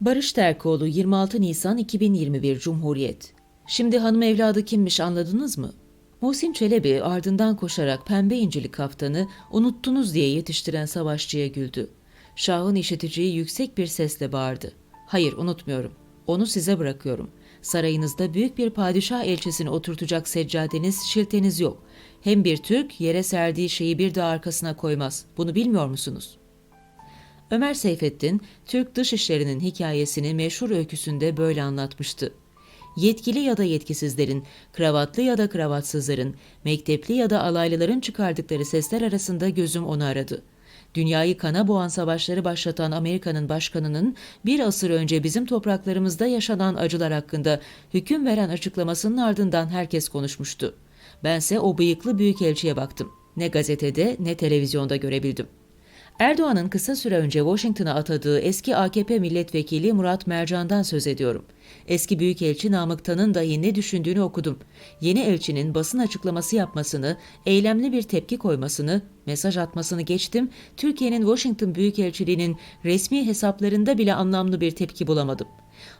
Barış Terkoğlu 26 Nisan 2021 Cumhuriyet Şimdi hanım evladı kimmiş anladınız mı? Muhsin Çelebi ardından koşarak pembe incili kaftanı unuttunuz diye yetiştiren savaşçıya güldü. Şah'ın işiteceği yüksek bir sesle bağırdı. Hayır unutmuyorum. Onu size bırakıyorum. Sarayınızda büyük bir padişah elçisini oturtacak seccadeniz, şilteniz yok. Hem bir Türk yere serdiği şeyi bir daha arkasına koymaz. Bunu bilmiyor musunuz?'' Ömer Seyfettin, Türk dışişlerinin hikayesini meşhur öyküsünde böyle anlatmıştı. Yetkili ya da yetkisizlerin, kravatlı ya da kravatsızların, mektepli ya da alaylıların çıkardıkları sesler arasında gözüm onu aradı. Dünyayı kana boğan savaşları başlatan Amerika'nın başkanının bir asır önce bizim topraklarımızda yaşanan acılar hakkında hüküm veren açıklamasının ardından herkes konuşmuştu. Bense o bıyıklı büyükelçiye baktım. Ne gazetede ne televizyonda görebildim. Erdoğan'ın kısa süre önce Washington'a atadığı eski AKP milletvekili Murat Mercan'dan söz ediyorum. Eski Büyükelçi Namık Tan'ın dahi ne düşündüğünü okudum. Yeni elçinin basın açıklaması yapmasını, eylemli bir tepki koymasını, mesaj atmasını geçtim, Türkiye'nin Washington Büyükelçiliğinin resmi hesaplarında bile anlamlı bir tepki bulamadım.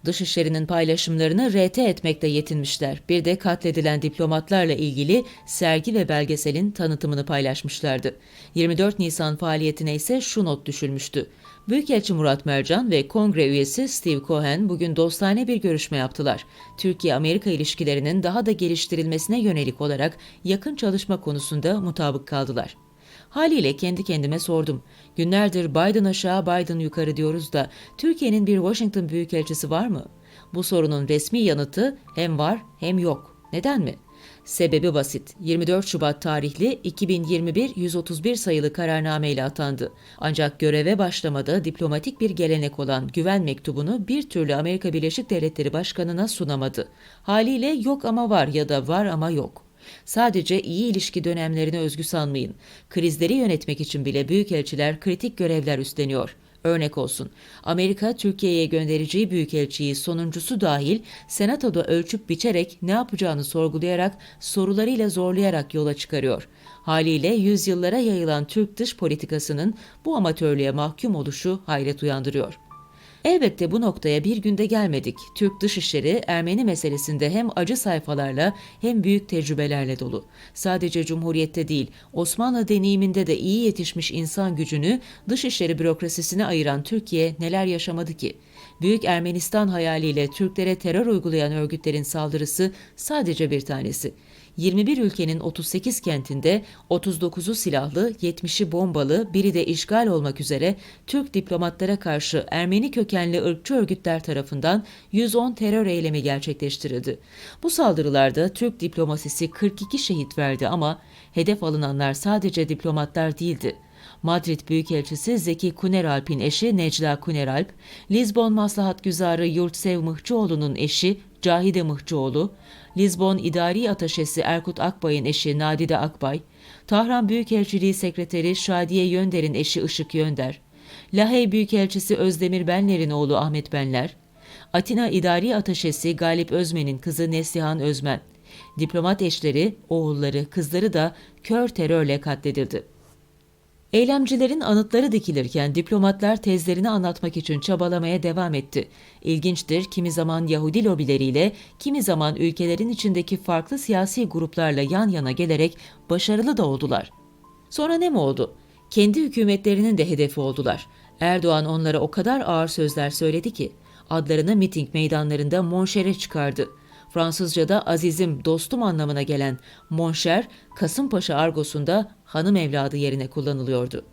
Dışişlerinin paylaşımlarını RT etmekle yetinmişler. Bir de katledilen diplomatlarla ilgili sergi ve belgeselin tanıtımını paylaşmışlardı. 24 Nisan faaliyetine ise şu not düşülmüştü. Büyükelçi Murat Mercan ve kongre üyesi Steve Cohen bugün dostane bir görüşme yaptılar. Türkiye-Amerika ilişkilerinin daha da geliştirilmesine yönelik olarak yakın çalışma konusunda mutabık kaldılar. Haliyle kendi kendime sordum. Günlerdir Biden aşağı Biden yukarı diyoruz da Türkiye'nin bir Washington Büyükelçisi var mı? Bu sorunun resmi yanıtı hem var hem yok. Neden mi? Sebebi basit. 24 Şubat tarihli 2021-131 sayılı kararnameyle atandı. Ancak göreve başlamada diplomatik bir gelenek olan güven mektubunu bir türlü Amerika Birleşik Devletleri Başkanı'na sunamadı. Haliyle yok ama var ya da var ama yok. Sadece iyi ilişki dönemlerine özgü sanmayın. Krizleri yönetmek için bile büyükelçiler kritik görevler üstleniyor. Örnek olsun. Amerika Türkiye'ye göndereceği büyükelçiyi sonuncusu dahil senatoda ölçüp biçerek ne yapacağını sorgulayarak sorularıyla zorlayarak yola çıkarıyor. Haliyle yüzyıllara yayılan Türk dış politikasının bu amatörlüğe mahkum oluşu hayret uyandırıyor. Elbette bu noktaya bir günde gelmedik. Türk dışişleri Ermeni meselesinde hem acı sayfalarla hem büyük tecrübelerle dolu. Sadece Cumhuriyette değil, Osmanlı deneyiminde de iyi yetişmiş insan gücünü dışişleri bürokrasisine ayıran Türkiye neler yaşamadı ki? Büyük Ermenistan hayaliyle Türklere terör uygulayan örgütlerin saldırısı sadece bir tanesi. 21 ülkenin 38 kentinde 39'u silahlı, 70'i bombalı, biri de işgal olmak üzere Türk diplomatlara karşı Ermeni kökenli ırkçı örgütler tarafından 110 terör eylemi gerçekleştirildi. Bu saldırılarda Türk diplomasisi 42 şehit verdi ama hedef alınanlar sadece diplomatlar değildi. Madrid Büyükelçisi Zeki Kuneralp'in eşi Necla Kuneralp, Lizbon Maslahat Güzarı Yurtsev Mıhçıoğlu'nun eşi Cahide Mıhçıoğlu, Lizbon İdari Ataşesi Erkut Akbay'ın eşi Nadide Akbay, Tahran Büyükelçiliği Sekreteri Şadiye Yönder'in eşi Işık Yönder, Lahey Büyükelçisi Özdemir Benler'in oğlu Ahmet Benler, Atina İdari Ataşesi Galip Özmen'in kızı Neslihan Özmen, diplomat eşleri, oğulları, kızları da kör terörle katledildi. Eylemcilerin anıtları dikilirken diplomatlar tezlerini anlatmak için çabalamaya devam etti. İlginçtir, kimi zaman Yahudi lobileriyle, kimi zaman ülkelerin içindeki farklı siyasi gruplarla yan yana gelerek başarılı da oldular. Sonra ne mi oldu? Kendi hükümetlerinin de hedefi oldular. Erdoğan onlara o kadar ağır sözler söyledi ki, adlarını miting meydanlarında monşere çıkardı. Fransızca'da azizim, dostum anlamına gelen monşer, Kasımpaşa argosunda hanım evladı yerine kullanılıyordu.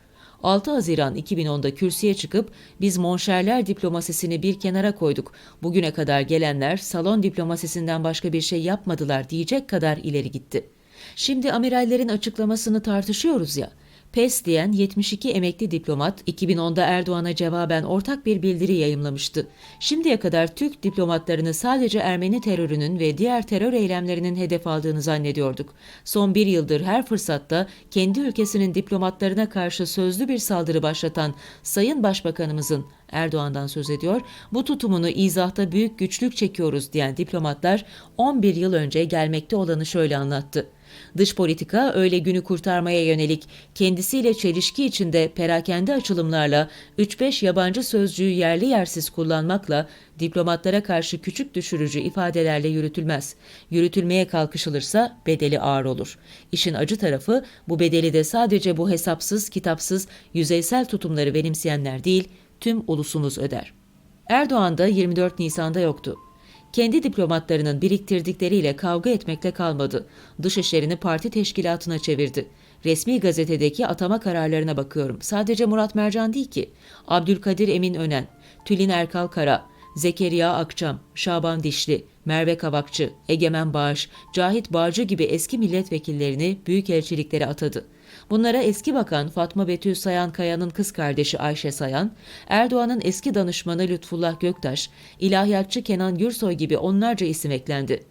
6 Haziran 2010'da kürsüye çıkıp biz monşerler diplomasisini bir kenara koyduk. Bugüne kadar gelenler salon diplomasisinden başka bir şey yapmadılar diyecek kadar ileri gitti. Şimdi amirallerin açıklamasını tartışıyoruz ya. PES diyen 72 emekli diplomat 2010'da Erdoğan'a cevaben ortak bir bildiri yayımlamıştı. Şimdiye kadar Türk diplomatlarını sadece Ermeni terörünün ve diğer terör eylemlerinin hedef aldığını zannediyorduk. Son bir yıldır her fırsatta kendi ülkesinin diplomatlarına karşı sözlü bir saldırı başlatan Sayın Başbakanımızın Erdoğan'dan söz ediyor. Bu tutumunu izahta büyük güçlük çekiyoruz diyen diplomatlar 11 yıl önce gelmekte olanı şöyle anlattı. Dış politika öyle günü kurtarmaya yönelik kendisiyle çelişki içinde perakende açılımlarla 3-5 yabancı sözcüğü yerli yersiz kullanmakla diplomatlara karşı küçük düşürücü ifadelerle yürütülmez. Yürütülmeye kalkışılırsa bedeli ağır olur. İşin acı tarafı bu bedeli de sadece bu hesapsız, kitapsız, yüzeysel tutumları benimseyenler değil, tüm ulusumuz öder. Erdoğan da 24 Nisan'da yoktu. Kendi diplomatlarının biriktirdikleriyle kavga etmekle kalmadı. Dışişlerini parti teşkilatına çevirdi. Resmi gazetedeki atama kararlarına bakıyorum. Sadece Murat Mercan değil ki. Abdülkadir Emin Önen, Tülin Erkal Kara, Zekeriya Akçam, Şaban Dişli, Merve Kavakçı, Egemen Bağış, Cahit Bağcı gibi eski milletvekillerini büyükelçiliklere atadı. Bunlara eski bakan Fatma Betül Sayan Kaya'nın kız kardeşi Ayşe Sayan, Erdoğan'ın eski danışmanı Lütfullah Göktaş, ilahiyatçı Kenan Gürsoy gibi onlarca isim eklendi.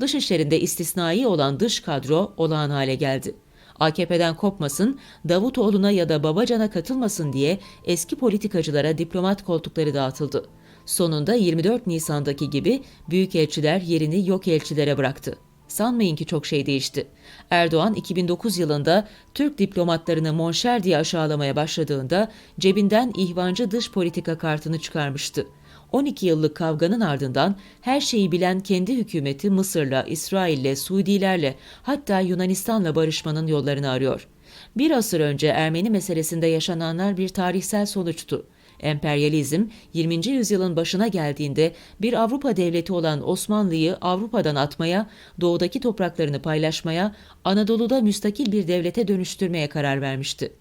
Dışişlerinde istisnai olan dış kadro olağan hale geldi. AKP'den kopmasın, Davutoğlu'na ya da Babacan'a katılmasın diye eski politikacılara diplomat koltukları dağıtıldı. Sonunda 24 Nisan'daki gibi büyükelçiler yerini yok elçilere bıraktı. Sanmayın ki çok şey değişti. Erdoğan 2009 yılında Türk diplomatlarını monşer diye aşağılamaya başladığında cebinden ihvancı dış politika kartını çıkarmıştı. 12 yıllık kavganın ardından her şeyi bilen kendi hükümeti Mısır'la, İsrail'le, Suudilerle hatta Yunanistan'la barışmanın yollarını arıyor. Bir asır önce Ermeni meselesinde yaşananlar bir tarihsel sonuçtu. Emperyalizm 20. yüzyılın başına geldiğinde bir Avrupa devleti olan Osmanlı'yı Avrupa'dan atmaya, doğudaki topraklarını paylaşmaya, Anadolu'da müstakil bir devlete dönüştürmeye karar vermişti.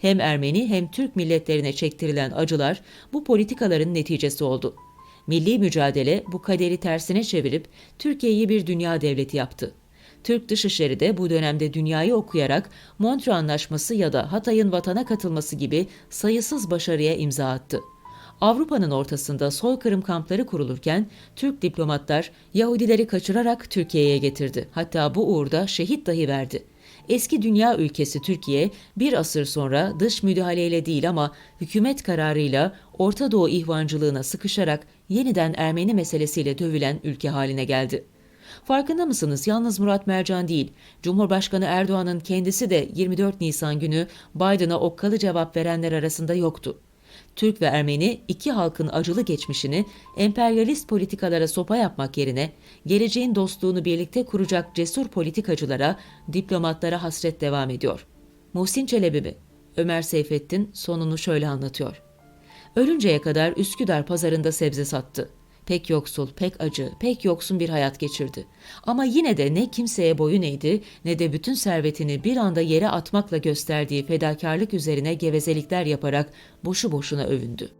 Hem Ermeni hem Türk milletlerine çektirilen acılar bu politikaların neticesi oldu. Milli mücadele bu kaderi tersine çevirip Türkiye'yi bir dünya devleti yaptı. Türk Dışişleri de bu dönemde dünyayı okuyarak Montreux Anlaşması ya da Hatay'ın vatana katılması gibi sayısız başarıya imza attı. Avrupa'nın ortasında soykırım kampları kurulurken Türk diplomatlar Yahudileri kaçırarak Türkiye'ye getirdi. Hatta bu uğurda şehit dahi verdi. Eski dünya ülkesi Türkiye bir asır sonra dış müdahaleyle değil ama hükümet kararıyla Orta Doğu ihvancılığına sıkışarak yeniden Ermeni meselesiyle dövülen ülke haline geldi. Farkında mısınız? Yalnız Murat Mercan değil, Cumhurbaşkanı Erdoğan'ın kendisi de 24 Nisan günü Biden'a okkalı cevap verenler arasında yoktu. Türk ve Ermeni iki halkın acılı geçmişini emperyalist politikalara sopa yapmak yerine geleceğin dostluğunu birlikte kuracak cesur politikacılara, diplomatlara hasret devam ediyor. Muhsin Çelebi mi? Ömer Seyfettin sonunu şöyle anlatıyor. Ölünceye kadar Üsküdar pazarında sebze sattı. Pek yoksul, pek acı, pek yoksun bir hayat geçirdi. Ama yine de ne kimseye boyun eğdi ne de bütün servetini bir anda yere atmakla gösterdiği fedakarlık üzerine gevezelikler yaparak boşu boşuna övündü.